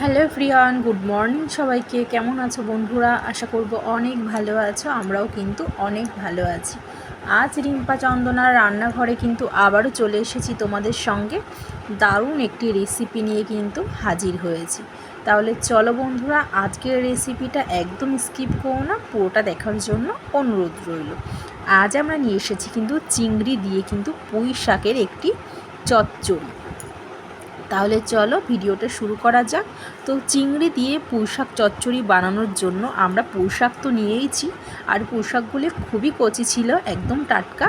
Hello ফ্রিয়ান good morning সবাইকে। কেমন আছো বন্ধুরা? আশা করব অনেক ভালো আছো, আমরাও কিন্তু অনেক ভালো আছি। আজ রিম্পা চন্দনার রান্নাঘরে কিন্তু আবারও চলে এসেছি তোমাদের সঙ্গে। দারুণ একটি রেসিপি নিয়ে কিন্তু হাজির হয়েছি। তাহলে চলো বন্ধুরা, আজকের রেসিপিটা একদম স্কিপ করো না, পুরোটা দেখার জন্য অনুরোধ রইল। আজ আমরা নিয়ে এসেছি কিন্তু চিংড়ি দিয়ে কিন্তু পুঁই শাকের একটি চচ্চড়ি। তাহলে চলো ভিডিওটা শুরু করা যাক। তো চিংড়ি দিয়ে পুঁইশাক চচ্চড়ি বানানোর জন্য আমরা পুঁইশাক তো নিয়েইছি, আর পুঁইশাকগুলি খুবই কচি ছিল, একদম টাটকা।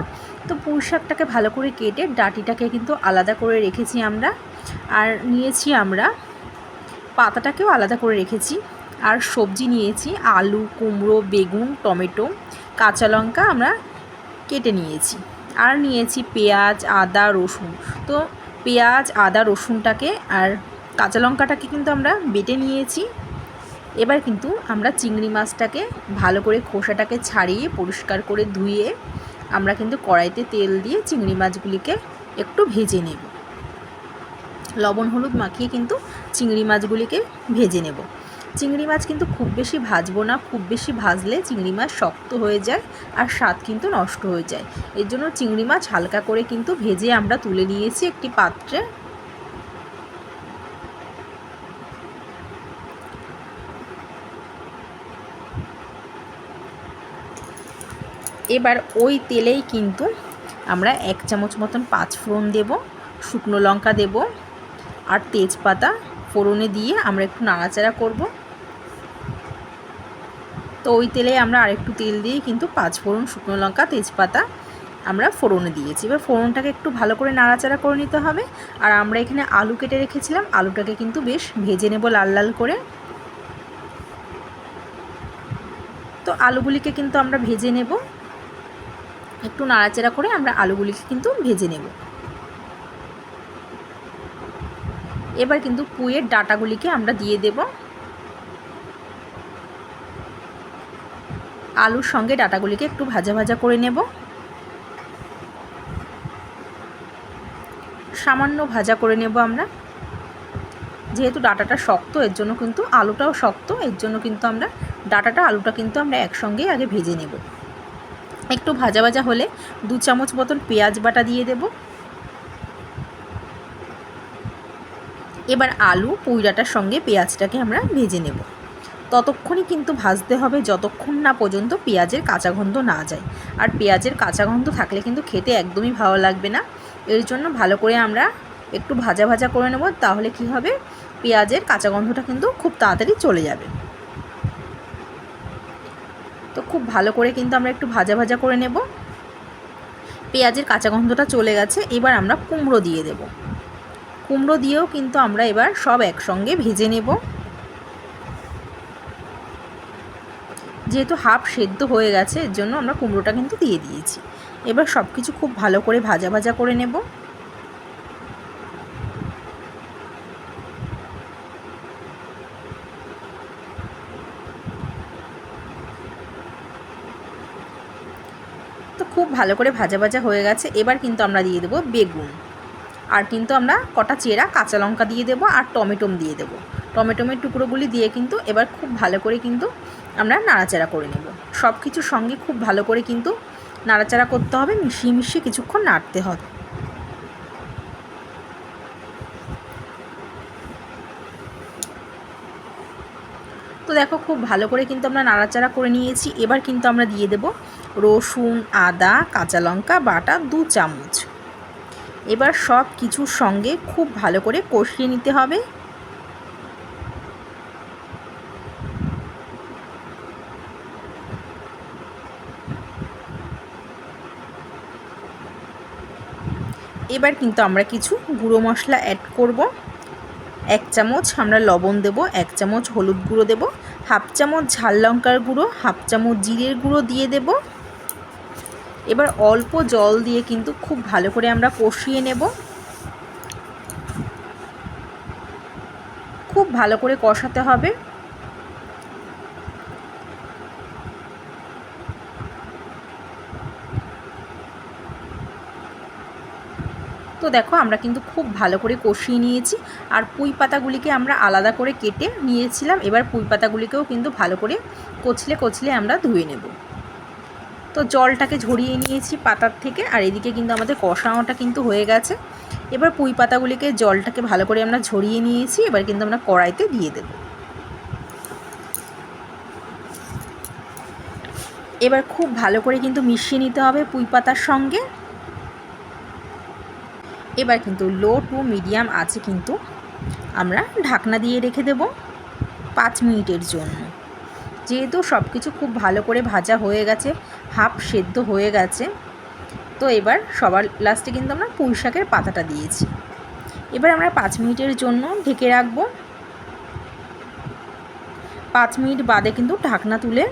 তো পুঁইশাকটাকে ভালো করে কেটে ডাটিটাকে কিন্তু আলাদা করে রেখেছি আমরা, আর নিয়েছি আমরা পাতাটাকেও আলাদা করে রেখেছি, আর সবজি নিয়েছি, আলু, কুমড়ো, বেগুন, টমেটো, কাঁচা লঙ্কা আমরা কেটে নিয়েছি, আর নিয়েছি পেঁয়াজ, আদা, রসুন। তো পেঁয়াজ, আদা, রসুনটাকে আর কাঁচা লঙ্কাটাকে কিন্তু আমরা বেটে নিয়েছি। এবার কিন্তু আমরা চিংড়ি মাছটাকে ভালো করে খোসাটাকে ছাড়িয়ে পরিষ্কার করে ধুয়ে আমরা কিন্তু কড়াইতে তেল দিয়ে চিংড়ি মাছগুলিকে একটু ভেজে নেব। লবণ, হলুদ মাখিয়ে কিন্তু চিংড়ি মাছগুলিকে ভেজে নেব। চিংড়ি মাছ কিন্তু খুব বেশি ভাজবো না, খুব বেশি ভাজলে চিংড়ি মাছ শক্ত হয়ে যায় আর স্বাদ কিন্তু নষ্ট হয়ে যায়। এর জন্য চিংড়ি মাছ হালকা করে কিন্তু ভেজে আমরা তুলে নিয়েছি একটি পাত্রে। এবার ওই তেলেই কিন্তু আমরা এক চামচ মতন পাঁচ ফোড়ন দেব, শুকনো লঙ্কা দেব আর তেজপাতা ফোড়নে দিয়ে আমরা একটু নাড়াচাড়া করব। তো ওই তেলে আমরা আরেকটু তেল দিয়ে কিন্তু পাঁচ ফোড়ন শুকনো লঙ্কা, তেজপাতা আমরা ফোড়নে দিয়েছি। এবার ফোড়নটাকে একটু ভালো করে নাড়াচাড়া করে নিতে হবে। আর আমরা এখানে আলু কেটে রেখেছিলাম। আলুটাকে কিন্তু বেশ ভেজে নেব লাল লাল করে। তো আলুগুলিকে কিন্তু আমরা ভেজে নেব। একটু নাড়াচাড়া করে আমরা আলুগুলিকে কিন্তু ভেজে নেব। এবার কিন্তু পুয়ের ডাটাগুলিকে আমরা দিয়ে দেব। আলুর সঙ্গে ডাটাগুলিকে একটু ভাজা ভাজা করে নেব। সামান্য ভাজা করে নেব আমরা। যেহেতু ডাটাটা শক্ত, এর জন্য কিন্তু আলুটাও শক্ত, এর জন্য কিন্তু আমরা ডাটাটা, আলুটা কিন্তু আমরা একসঙ্গে আগে ভেজে নেব। একটু ভাজা ভাজা হলে দু চামচ মতন পেঁয়াজ বাটা দিয়ে দেব। এবার আলু পুইরাটার সঙ্গে পেঁয়াজটাকে আমরা ভেজে নেব। ততক্ষণই কিন্তু ভাজতে হবে যতক্ষণ না পর্যন্ত পেঁয়াজের কাঁচা গন্ধ না যায়। আর পেঁয়াজের কাঁচা গন্ধ থাকলে কিন্তু খেতে একদমই ভালো লাগবে না। এর জন্য ভালো করে আমরা একটু ভাজা ভাজা করে নেব, তাহলে কি হবে? পেঁয়াজের কাঁচা গন্ধটা কিন্তু খুব তাড়াতাড়ি চলে যাবে। তো খুব ভালো করে কিন্তু আমরা একটু ভাজা ভাজা করে নেব। পেঁয়াজের কাঁচা গন্ধটা চলে গেছে, এবার আমরা কুমড়ো দিয়ে দেব। কুমড়ো দিয়েও কিন্তু আমরা এবার সব একসঙ্গে ভেজে নেব। যেহেতু হাফ সেদ্ধ হয়ে গেছে, এর জন্য আমরা কুমড়োটা কিন্তু দিয়ে দিয়েছি। এবার সব কিছু খুব ভালো করে ভাজা ভাজা করে নেব। তো খুব ভালো করে ভাজা ভাজা হয়ে গেছে। এবার কিন্তু আমরা দিয়ে দেবো বেগুন। আর কিন্তু আমরা কটা চেরা কাঁচা লঙ্কা দিয়ে দেবো আর টমেটোম দিয়ে দেবো। টমেটোমের টুকরোগুলি দিয়ে কিন্তু এবার খুব ভালো করে কিন্তু আমরা নাড়াচাড়া করে নেব। সব কিছুর সঙ্গে খুব ভালো করে কিন্তু নাড়াচাড়া করতে হবে, মিশিয়ে মিশিয়ে কিছুক্ষণ নাড়তে হবে। তো দেখো খুব ভালো করে কিন্তু আমরা নাড়াচাড়া করে নিয়েছি। এবার কিন্তু আমরা দিয়ে দেব রসুন, আদা, কাঁচা লঙ্কা, বাটা দু চামচ। এবার সব কিছুর সঙ্গে খুব ভালো করে কষিয়ে নিতে হবে। এবার কিন্তু আমরা কিছু গুঁড়ো মশলা অ্যাড করব। এক চামচ আমরা লবণ দেব, এক চামচ হলুদ গুঁড়ো দেব, হাফ চামচ ঝাল লঙ্কার গুঁড়ো, হাফ চামচ জিরের গুঁড়ো দিয়ে দেব। এবার অল্প জল দিয়ে কিন্তু খুব ভালো করে আমরা কষিয়ে নেব। খুব ভালো করে কষাতে হবে। তো দেখো, আমরা কিন্তু খুব ভালো করে কষিয়ে নিয়েছি। আর পুঁই পাতাগুলিকে আমরা আলাদা করে কেটে নিয়েছিলাম। এবার পুঁই পাতাগুলিকেও কিন্তু ভালো করে কচলে কচলে আমরা ধুয়ে নেব। তো জলটাকে ঝরিয়ে নিয়েছি পাতার থেকে, আর এদিকে কিন্তু আমাদের কষানোটা কিন্তু হয়ে গেছে। এবার পুঁই পাতাগুলিকে জলটাকে ভালো করে আমরা ঝরিয়ে নিয়েছি। এবার কিন্তু আমরা কড়াইতে দিয়ে দেব। এবার খুব ভালো করে কিন্তু মিশিয়ে নিতে হবে পুঁই পাতার সঙ্গে। এবার কিন্তু লো টু মিডিয়াম আছে কিন্তু আমরা ঢাকনা দিয়ে রেখে দেব পাঁচ মিনিটের জন্য। যেহেতু সব কিছু খুব ভালো করে ভাজা হয়ে গেছে হাফ সেদ্ধ হয়ে গেছে, তো এবার সবার লাস্টে কিন্তু আমরা পুঁই শাকের পাতাটা দিয়েছি। এবার আমরা পাঁচ মিনিটের জন্য ঢেকে রাখব। পাঁচ মিনিট বাদে কিন্তু ঢাকনা তুলে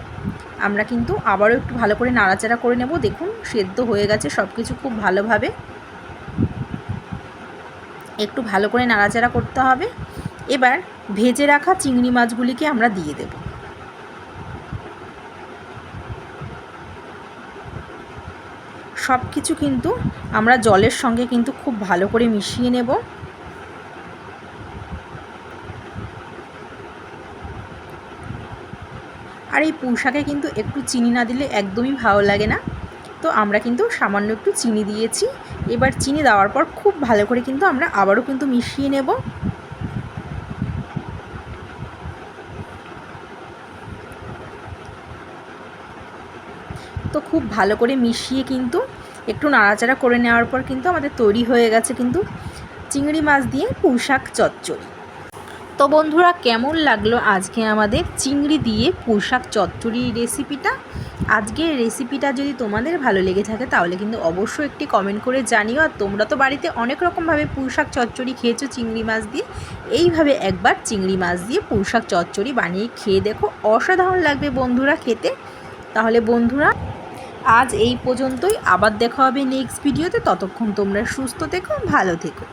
আমরা কিন্তু আবারও একটু ভালো করে নাড়াচাড়া করে নেব। দেখুন, সেদ্ধ হয়ে গেছে সব কিছু খুব ভালোভাবে। একটু ভালো করে নাড়াচাড়া করতে হবে। এবার ভেজে রাখা চিংড়ি মাছগুলিকে আমরা দিয়ে দেব। সব কিছু কিন্তু আমরা জলের সঙ্গে কিন্তু খুব ভালো করে মিশিয়ে নেব। আর এই পুঁশাকে কিন্তু একটু চিনি না দিলে একদমই ভালো লাগে না। তো আমরা কিন্তু সামান্য একটু চিনি দিয়েছি। এবার চিনি দেওয়ার পর খুব ভালো করে কিন্তু আমরা আবারও কিন্তু মিশিয়ে নেব। তো খুব ভালো করে মিশিয়ে কিন্তু একটু নাড়াচাড়া করে নেওয়ার পর কিন্তু আমাদের তৈরি হয়ে গেছে কিন্তু চিংড়ি মাছ দিয়ে পুঁশাক চচ্চড়ি। তো বন্ধুরা কেমন লাগল আজকে আমাদের চিংড়ি দিয়ে পোশাক চচ্চড়ি রেসিপিটা আজকের রেসিপিটা যদি তোমাদের ভালো লেগে থাকে, তাহলে কিন্তু অবশ্যই একটি কমেন্ট করে জানিও। আর তোমরা তো বাড়িতে অনেক রকমভাবে পুঁশাক চচ্চড়ি খেয়েছো চিংড়ি মাছ দিয়ে। এইভাবে একবার চিংড়ি মাছ দিয়ে পুঁশাক চচ্চড়ি বানিয়ে খেয়ে দেখো। অসাধারণ লাগবে বন্ধুরা খেতে। তাহলে বন্ধুরা, আজ এই পর্যন্তই। আবার দেখা হবে নেক্সট ভিডিওতে ততক্ষণ তোমরা সুস্থ থেকো, ভালো থেকো।